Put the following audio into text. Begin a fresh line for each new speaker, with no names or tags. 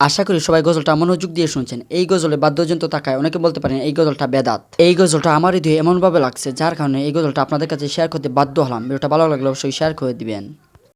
আশা করি সবাই গজলটা মনোযোগ দিয়ে শুনছেন। এই গজলে বাদ্যযন্ত্র থাকায় অনেকে বলতে পারেন এই গজলটা বেদাত। এই গজলটা আমারই দিয়ে এমনভাবে লাগছে, যার কারণে এই গজলটা আপনাদের কাছে শেয়ার করতে বাধ্য হলাম। ভিডিওটা ভালো লাগলে অবশ্যই শেয়ার করে দিবেন।